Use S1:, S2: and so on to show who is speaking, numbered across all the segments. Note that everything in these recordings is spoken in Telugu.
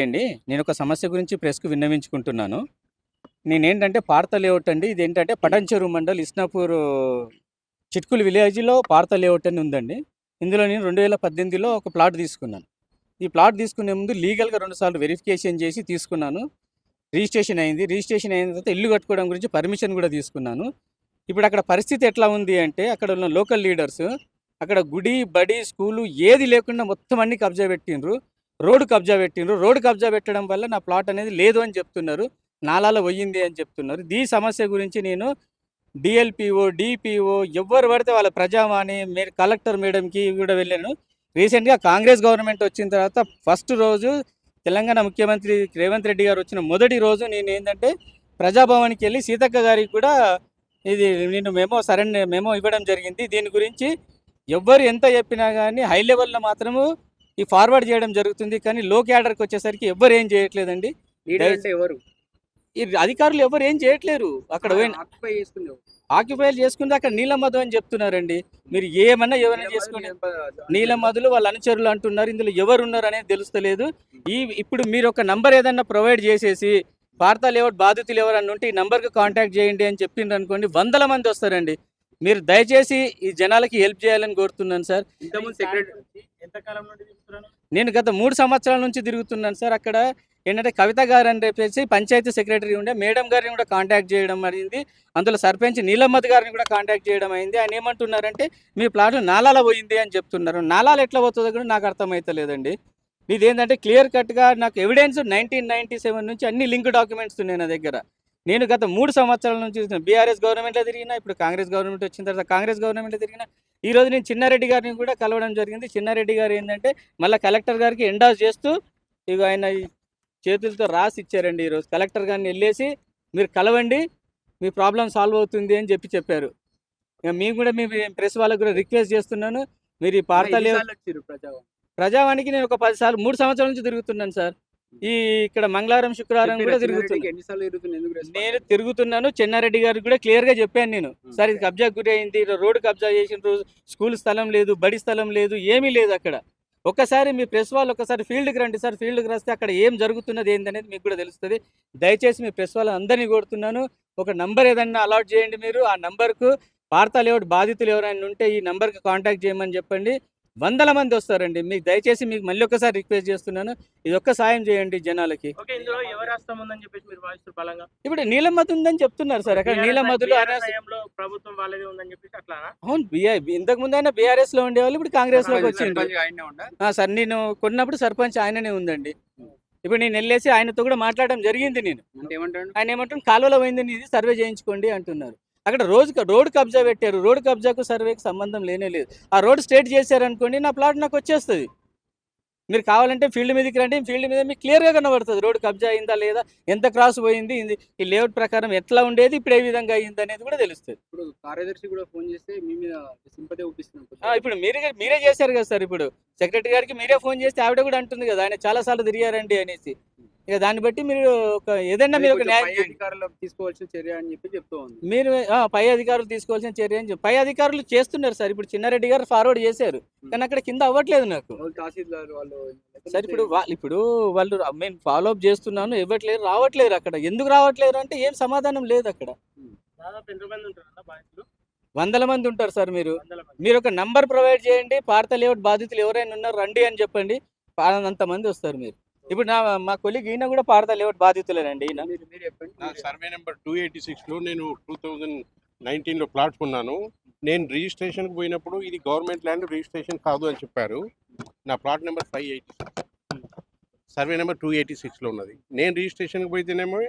S1: అండి. నేను ఒక సమస్య గురించి ప్రెస్కు విన్నవించుకుంటున్నాను. నేనేంటంటే పార్త లేఅవుట్ అండి. ఇది ఏంటంటే పటంచెరు మండల్ ఇస్నాపూర్ చిట్కుల్ విలేజ్లో పార్త లేఅవుట్ అని ఉందండి. ఇందులో నేను రెండు వేల పద్దెనిమిదిలో ఒక ప్లాట్ తీసుకున్నాను. ఈ ప్లాట్ తీసుకునే ముందు లీగల్గా రెండుసార్లు వెరిఫికేషన్ చేసి తీసుకున్నాను. రిజిస్ట్రేషన్ అయింది. రిజిస్ట్రేషన్ అయిన తర్వాత ఇల్లు కట్టుకోవడం గురించి పర్మిషన్ కూడా తీసుకున్నాను. ఇప్పుడు అక్కడ పరిస్థితి ఎట్లా ఉంది అంటే అక్కడ ఉన్న లోకల్ లీడర్స్ అక్కడ గుడి బడి స్కూలు ఏది లేకుండా మొత్తం అన్ని కబ్జా పెట్టిండ్రు. రోడ్డు కబ్జా పెట్టిండ్రు. రోడ్డు కబ్జా పెట్టడం వల్ల నా ప్లాట్ అనేది లేదు అని చెప్తున్నారు. నాలాల పోయింది అని చెప్తున్నారు. ఈ సమస్య గురించి నేను డిఎల్పిఓ డిపిఓ ఎవరు పడితే వాళ్ళ ప్రజావాణి మీరు కలెక్టర్ మేడంకి కూడా వెళ్ళాను. రీసెంట్గా కాంగ్రెస్ గవర్నమెంట్ వచ్చిన తర్వాత ఫస్ట్ రోజు తెలంగాణ ముఖ్యమంత్రి రేవంత్ రెడ్డి గారు వచ్చిన మొదటి రోజు నేను ఏంటంటే ప్రజాభవన్కి వెళ్ళి సీతక్క గారికి కూడా ఇది నేను మెమో సరెండర్ మెమో ఇవ్వడం జరిగింది. దీని గురించి ఎవ్వరు ఎంత చెప్పినా కానీ హై లెవెల్లో మాత్రము ఈ ఫార్వర్డ్ చేయడం జరుగుతుంది కానీ లో క్యాడర్కి వచ్చేసరికి ఎవ్వరు ఏం చేయట్లేదండి.
S2: ఎవరు?
S1: ఈ అధికారులు ఎవరు ఏం చేయట్లేరు. అక్కడ
S2: ఆక్యుపై
S1: ఆక్యుపైలు చేసుకుంటే అక్కడ నీలమధు అని చెప్తున్నారండి. మీరు ఏమన్నా ఎవరైనా చేసుకోండి నీలమధులు వాళ్ళ అనుచరులు అంటున్నారు. ఇందులో ఎవరు ఉన్నారు అనేది తెలుస్తలేదు. ఈ ఇప్పుడు మీరు ఒక నంబర్ ఏదన్నా ప్రొవైడ్ చేసేసి వార్తా లేఅవుట్ బాధితులు ఎవరన్నా ఉంటే ఈ నంబర్కి కాంటాక్ట్ చేయండి అని చెప్పిండ్రు అనుకోండి వందల మంది వస్తారండి. మీరు దయచేసి ఈ జనాలకి హెల్ప్ చేయాలని కోరుతున్నాను సార్.
S2: ఇంతకుముందు సెక్రటరీ
S3: ఎంతకాలం నుండి తిరుగుతున్నాను?
S1: నేను గత మూడు సంవత్సరాల నుంచి తిరుగుతున్నాను సార్. అక్కడ ఏంటంటే కవిత గారు అని చెప్పేసి పంచాయతీ సెక్రటరీ ఉండే మేడం గారిని కూడా కాంటాక్ట్ చేయడం అయింది. అందులో సర్పంచ్ నీలమ్మద్ గారిని కూడా కాంటాక్ట్ చేయడం అయింది. ఆయన ఏమంటున్నారంటే మీ ప్లాట్ నాలాల పోయింది అని చెప్తున్నారు. నాలాలు ఎట్లా పోతుందో కూడా నాకు అర్థమవుతలేదండి ఇది ఏంటంటే క్లియర్ కట్గా నాకు ఎవిడెన్స్ నైన్టీన్ నైన్టీ సెవెన్ నుంచి అన్ని లింక్ డాక్యుమెంట్స్ ఉన్నాయి నా దగ్గర. నేను గత మూడు సంవత్సరాల నుంచి బీఆర్ఎస్ గవర్నమెంట్లో తిరిగినా ఇప్పుడు కాంగ్రెస్ గవర్నమెంట్ వచ్చిన తర్వాత కాంగ్రెస్ గవర్నమెంట్లో తిరిగినా ఈ రోజు నేను చిన్నారెడ్డి గారిని కూడా కలవడం జరిగింది. చిన్నారెడ్డి గారు ఏంటంటే మళ్ళీ కలెక్టర్ గారికి ఎండాస్ చేస్తూ ఇక ఆయన చేతులతో రాసి ఇచ్చారండి ఈరోజు. కలెక్టర్ గారిని వెళ్ళేసి మీరు కలవండి మీ ప్రాబ్లం సాల్వ్ అవుతుంది అని చెప్పి చెప్పారు. ఇక మేము కూడా మీ ప్రెస్ వాళ్ళకు కూడా రిక్వెస్ట్ చేస్తున్నాను. మీరు ఈ పార్తాలు
S2: వచ్చారు ప్రజావాణి?
S1: ప్రజావానికి నేను ఒక పది సార్లు మూడు సంవత్సరాల నుంచి తిరుగుతున్నాను సార్. ఈ ఇక్కడ మంగళవారం శుక్రవారం కూడా తిరుగుతున్నాను. నేను తిరుగుతున్నాను చెన్నారెడ్డి గారికి కూడా క్లియర్గా చెప్పాను నేను. సార్ ఇది కబ్జా గురి అయింది రోడ్డు కబ్జా చేసిన స్కూల్ స్థలం లేదు బడి స్థలం లేదు ఏమీ లేదు అక్కడ. ఒక్కసారి మీ ప్రెస్ వాళ్ళు ఒకసారి ఫీల్డ్కి రండి సార్ ఫీల్డ్కి వస్తే అక్కడ ఏం జరుగుతున్నది ఏందనేది మీకు కూడా తెలుస్తుంది. దయచేసి మీ ప్రెస్ వాళ్ళు అందరినీ కోరుతున్నాను. ఒక నంబర్ ఏదన్నా అలాట్ చేయండి మీరు. ఆ నంబర్కు వార్తా లేఅవుట్ బాధితులు ఎవరైనా ఉంటే ఈ నంబర్కి కాంటాక్ట్ చేయమని చెప్పండి. వందల మంది వస్తారండి. మీకు దయచేసి మీకు మళ్ళీ ఒకసారి రిక్వెస్ట్ చేస్తున్నాను. ఇది ఒక్క సాయం చేయండి జనాలకి.
S3: ఓకే ఇందులో ఎవరు హస్తం ఉందని చెప్పేసి మీరు భావిస్తారు బలంగా?
S1: ఇప్పుడు నీలమద్దు ఉందని చెప్తున్నారు సార్. అక్కడ
S3: అట్లానా?
S1: అవును బిఆర్ ఇంతకు ముందు అయినా బీఆర్ఎస్లో ఉండేవాళ్ళు ఇప్పుడు
S2: కాంగ్రెస్లోకి ఆయనే?
S1: ఆ, సార్ నేను కొన్నప్పుడు సర్పంచ్ ఆయననే ఉందండి. ఇప్పుడు నేను వెళ్ళేసి ఆయనతో కూడా మాట్లాడడం జరిగింది నేను. ఆయన ఏమంటారు? కాలువలో పోయింది ఇది సర్వే చేయించుకోండి అంటున్నారు. అక్కడ రోజు రోడ్ కబ్జా పెట్టారు. రోడ్ కబ్జాకు సర్వేకి సంబంధం లేనే లేదు. ఆ రోడ్ స్ట్రేట్ చేశారనుకోండి నా ప్లాట్ నాకు వచ్చేస్తుంది. మీరు కావాలంటే ఫీల్డ్ మీదకి రండి. ఫీల్డ్ మీద మీకు క్లియర్గా కనబడుతుంది. రోడ్ కబ్జా అయిందా లేదా ఎంత క్రాస్ పోయింది ఇది- ఈ లేఅవుట్ ప్రకారం ఎట్లా ఉండేది ఇప్పుడు ఏ విధంగా అయింది అనేది కూడా తెలుస్తుంది.
S2: ఇప్పుడు కార్యదర్శి కూడా ఫోన్ చేస్తే మీ మీద సింపతి
S1: ఆ,
S2: చూపిస్తున్నాం
S1: ఇప్పుడు మీరే మీరే చేశారు కదా సార్ ఇప్పుడు. సెక్రటరీ గారికి మీరే ఫోన్ చేస్తే ఆవిడ కూడా అంటుంది కదా ఆయన చాలా సార్లు తిరిగారండి అనేసి. ఇక దాన్ని బట్టి మీరు ఒక ఏదైనా మీరు ఒక న్యాయం
S2: తీసుకోవాల్సిన చర్య అని చెప్పి చెప్తూ ఉంది.
S1: మీరు ఆ, పై అధికారులు తీసుకోవాల్సిన చర్య అని చెప్పి పై అధికారులు చేస్తున్నారు సార్. ఇప్పుడు చిన్నారెడ్డి గారు ఫార్వర్డ్ చేశారు. కానీ అక్కడ కింద అవ్వట్లేదు నాకు.
S2: వాళ్ళు తహసీల్దార్ వాళ్ళు
S1: సార్ ఇప్పుడు ఇప్పుడు వాళ్ళు నేను ఫాలో అప్ చేస్తున్నాను ఇవ్వట్లేదు రావట్లేదు అక్కడ. ఎందుకు రావట్లేదు అంటే ఏం సమాధానం లేదు అక్కడ. వందల మంది ఉంటారు సార్ మీరు. మీరు ఒక నంబర్ ప్రొవైడ్ చేయండి పార్త లేఅవుట్ బాధితులు ఎవరైనా ఉన్నారు రండి అని చెప్పండి. అంతమంది వస్తారు మీరు. ఇప్పుడు నా మా కొలిగ్ ఈయన కూడా పార్త లేఅవుట్ బాధితులేనండి ఈయన.
S2: మీరు మీరు చెప్పండి.
S4: నా సర్వే నెంబర్ టూ ఎయిటీ సిక్స్లో నేను టూ థౌజండ్ నైన్టీన్లో ప్లాట్ కొన్నాను. నేను రిజిస్ట్రేషన్కి పోయినప్పుడు ఇది గవర్నమెంట్ ల్యాండ్ రిజిస్ట్రేషన్ కాదు అని చెప్పారు. నా plot number five eighty survey number two eighty సిక్స్లో ఉన్నది. నేను రిజిస్ట్రేషన్కి పోయితేనేమో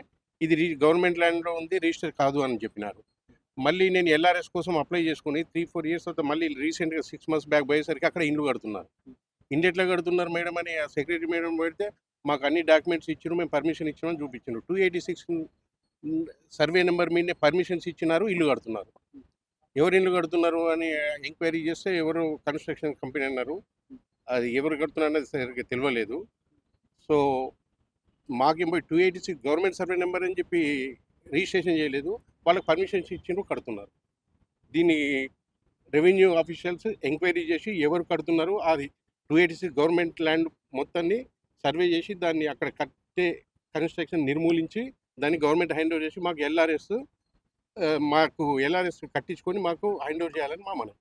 S4: ఇది గవర్నమెంట్ ల్యాండ్లో ఉంది రిజిస్టర్ కాదు అని చెప్పినారు. మళ్ళీ నేను ఎల్ఆర్ఎస్ కోసం అప్లై చేసుకుని త్రీ ఫోర్ ఇయర్స్ తర్వాత మళ్ళీ రీసెంట్గా సిక్స్ మంత్స్ బ్యాక్ పోయేసరికి అక్కడ ఇండ్లు కడుతున్నారు. ఇంటి ఎట్లా కడుతున్నారు మేడం అని ఆ సెక్రటరీ మేడం పెడితే మాకు అన్ని డాక్యుమెంట్స్ ఇచ్చినారు మేము పర్మిషన్ ఇచ్చినామని చూపించినారు two eighty six survey number మీదనే పర్మిషన్స్ ఇచ్చినారు ఇల్లు కడుతున్నారు. ఎవరు ఇల్లు కడుతున్నారు అని ఎంక్వైరీ చేస్తే ఎవరు కన్స్ట్రక్షన్ కంపెనీ అన్నారు. అది ఎవరు కడుతున్నారు అనేది సరిగ్గా తెలియలేదు. సో మాకేమో two eighty six government survey number అని చెప్పి రిజిస్ట్రేషన్ చేయలేదు. వాళ్ళకి పర్మిషన్స్ ఇచ్చిండ్రు కడుతున్నారు. దీన్ని రెవెన్యూ ఆఫీషియల్స్ ఎంక్వైరీ చేసి ఎవరు కడుతున్నారు అది two eighty six government land మొత్తాన్ని సర్వే చేసి దాన్ని అక్కడ కట్టే కన్స్ట్రక్షన్ నిర్మూలించి దాన్ని గవర్నమెంట్ హ్యాండ్ ఓవర్ చేసి మాకు ఎల్ఆర్ఎస్ మాకు ఎల్ఆర్ఎస్ కట్టించుకొని మాకు హ్యాండ్ ఓవర్ చేయాలని మా మనం